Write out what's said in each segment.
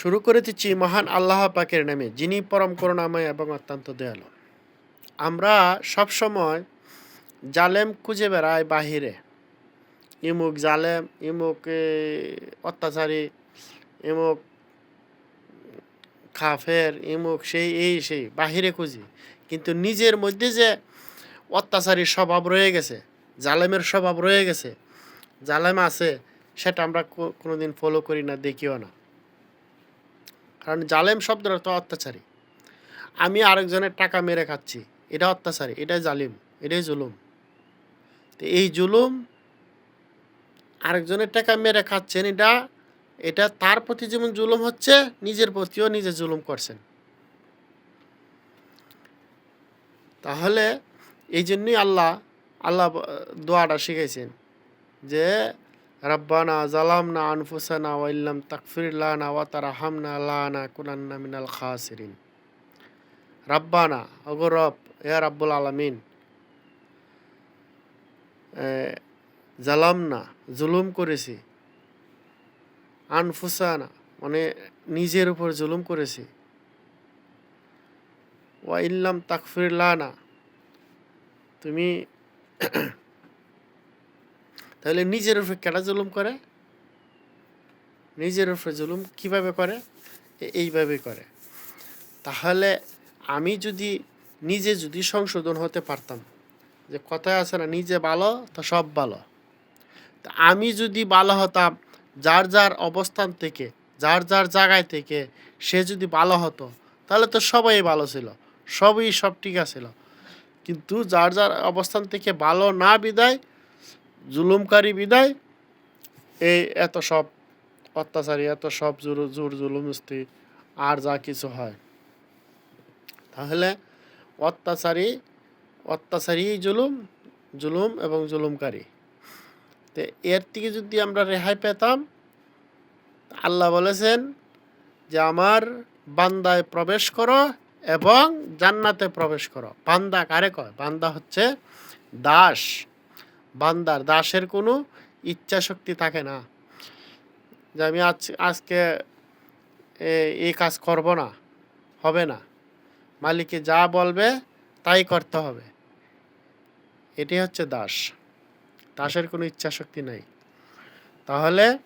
শুরু করে দিচ্ছি মহান আল্লাহ পাকের নামে, যিনি পরম করুণাময় এবং অত্যন্ত দয়ালু। আমরা সব সময় জালেম খুঁজে বেড়াই বাহিরে। ইমুক জালেম, ইমুক অত্যাচারী, ইমুক খাফের ইমুক সেই, এই, সেই, বাহিরে খুঁজি। কিন্তু নিজের মধ্যে যে অত্যাচারী স্বভাব রয়ে গেছে, জালেমের স্বভাব রয়ে গেছে, জালেম আছে, সেটা আমরা কোনোদিন ফলো করি না, দেখিও না। কারণ জালেম শব্দের অর্থ অত্যাচারী। আমি আরেকজনের টাকা মেরে খাচ্ছি, এটা অত্যাচারী, এটাই জালিম, এটাই জুলুম। তো এই জুলুম আরেকজনের টাকা মেরে খাচ্ছেন, এটা এটা তার প্রতি যেমন জুলুম হচ্ছে, নিজের প্রতিও নিজে জুলুম করছেন। তাহলে এই জন্যই আল্লাহ আল্লাহ দোয়াটা শিখাইছেন যে রব্বানা জালামনা আনফুসানা ওয়াইল্লাম তাকফির লানা ওয়া তারহামনা লানা কুনান্না মিনাল খাসিরিন রব্বানা ওগো রব হে রাব্বুল আলামিন জালামনা জুলুম করেছি। আনফুসানা মানে নিজের উপর জুলুম করেছি। ওয়া ইল্লাম তাকফির তুমি তাহলে নিজের উপরে কেটা জুলুম করে? নিজের উপরে জুলুম কীভাবে করে? এইভাবে করে। তাহলে আমি যদি নিজে যদি সংশোধন হতে পারতাম যে কথায় আছে না, নিজে ভালো তা সব ভালো। তা আমি যদি ভালো হতাম, যার যার অবস্থান থেকে, যার যার জায়গায় থেকে সে যদি ভালো হতো, তাহলে তো সবাই ভালো ছিল, সবই সব ঠিক আছিল। কিন্তু যার যার অবস্থান থেকে ভালো না বিদায় জুলুমকারী বিদায়। এই এত সব অত্যাচারী, এত সব জোর জোর, জুলুমস্তি, আর যা কিছু হয়। তাহলে অত্যাচারী অত্যাচারী জুলুম জুলুম এবং জুলুমকারী। তো এর থেকে যদি আমরা রেহাই পেতাম, আল্লাহ বলেছেন যে, আমার বান্দায় প্রবেশ করো এবং জান্নাতে প্রবেশ করো। বান্দা কারে কয়? বান্দা হচ্ছে দাস। বান্দার, দাসের কোনো ইচ্ছা শক্তি থাকে না যে আমি আজ, আজকে এই কাজ করব না, হবে না। মালিকে যা বলবে তাই করতে হবে। এটি হচ্ছে দাস। দাসের কোনো ইচ্ছা শক্তি নাই। তাহলে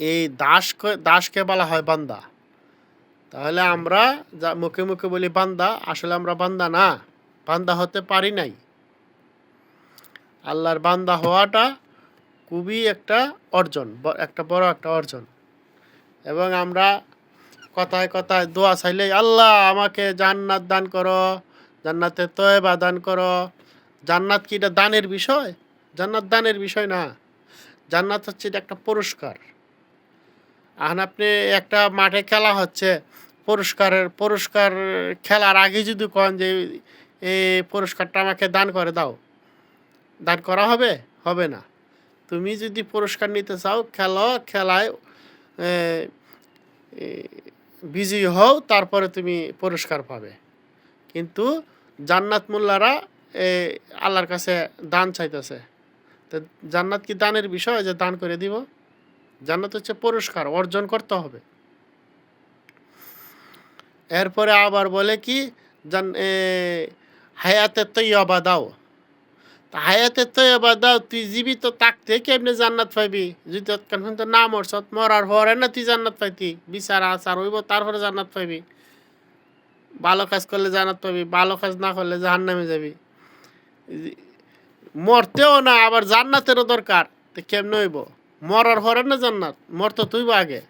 এই দাস দাসকে বলা হয় বান্দা। তাহলে আমরা যা, মুখে মুখে বলি বান্দা, আসলে আমরা বান্দা না। বান্দা হতে পারি নাই। আল্লাহর বান্দা হওয়াটা খুবই একটা অর্জন একটা বড় একটা অর্জন। এবং আমরা কথায় কথায় দোয়া চাইলে আল্লাহ, আমাকে জান্নাত দান করো জান্নাতে তয়বা দান করো। জান্নাত কি এটা দানের বিষয়? জান্নাত দানের বিষয় না। জান্নাত হচ্ছে এটা একটা পুরস্কার। এখন আপনি একটা মাঠে খেলা হচ্ছে, পুরস্কারের, পুরস্কার খেলার আগে যদি কন যে, এই পুরস্কারটা আমাকে দান করে, দাও। দান করা হবে? হবে না। তুমি যদি পুরস্কার নিতে চাও, খেলো, খেলায় বিজয়ী হও, তারপরে তুমি পুরস্কার পাবে। কিন্তু জান্নাত মোল্লারা আল্লাহর কাছে দান চাইতেছে। তো জান্নাত কি দানের বিষয়? যে দান করে দিব। জান্নাত হচ্ছে পুরস্কার, অর্জন করতে হবে। এরপরে আবার বলে কি, জান হায়াতে তৈয়বা দাও। তা হায়াতে তৈয়বা দাও, তুই জীবিত থাকতে কেমনে জান্নাত পাইবি যদি তৎক্ষণ তো না মরছত মরার পরে না তুই জান্নাত পাইতি। বিচার আচার হইব, তারপরে জান্নাত পাইবি। ভালো কাজ করলে জান্নাত পাবি, ভালো কাজ না করলে জাহান নামে যাবি। মরতেও না, আবার জান্নাতেরও দরকার। তো কেমনে হইব? মরার পরে না জান্নাত, মরতে তুইব আগে।